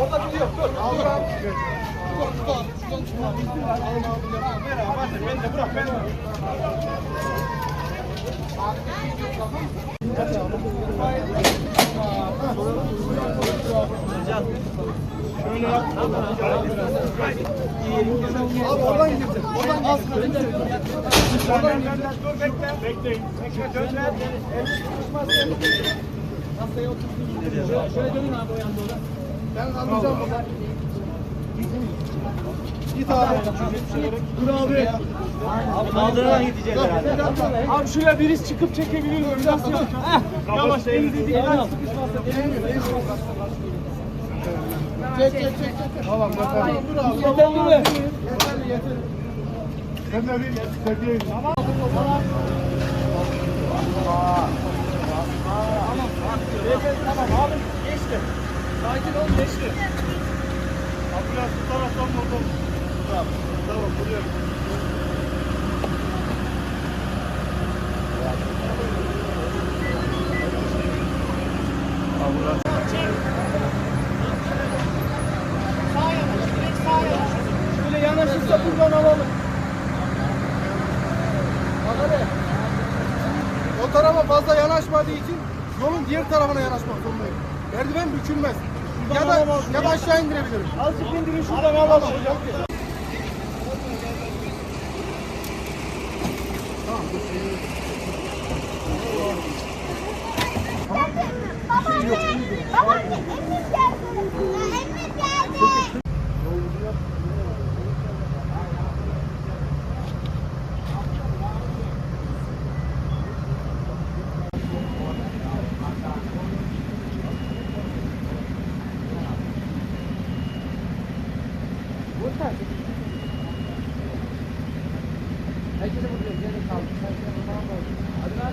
Orada biliyor. Dur. Bırak ben de. Abi oradan gidecek. Oradan az Oradan gidecek. Dur bekle. Bekleyin. Bekle dönme. Elini tutmaz. Masaya otursun. Şöyle dönün abi o yanda orada. Ben kaldıracağım burada. Git abi. Dur abi. Abi kaldırarak gideceğiz herhalde. Abi şuraya birisi çıkıp çekebilir mi? Yapacağım? Heh. Yavaş elinizi değil. Denemiyor. Çek çek çek. Tamam bakalım. Dur abi. Yeterli mi? Yeterli. Ben de bir çekeyim. Tamam. Tamam abi geçti. Sakin ol geçti. Ambulans bu taraftan vurdum. Tamam. Tamam buraya. Şöyle yanaşırsa buradan alalım. O tarafa fazla yanaşmadığı için yolun diğer tarafına yanaşmak zorundayım. Merdiven bükülmez. Ya da, ya da aşağı indirebilirim. Azıcık indirin şuradan alalım. Babaanne, Herkese vuruyor. Gene kaldı. Hadi lan.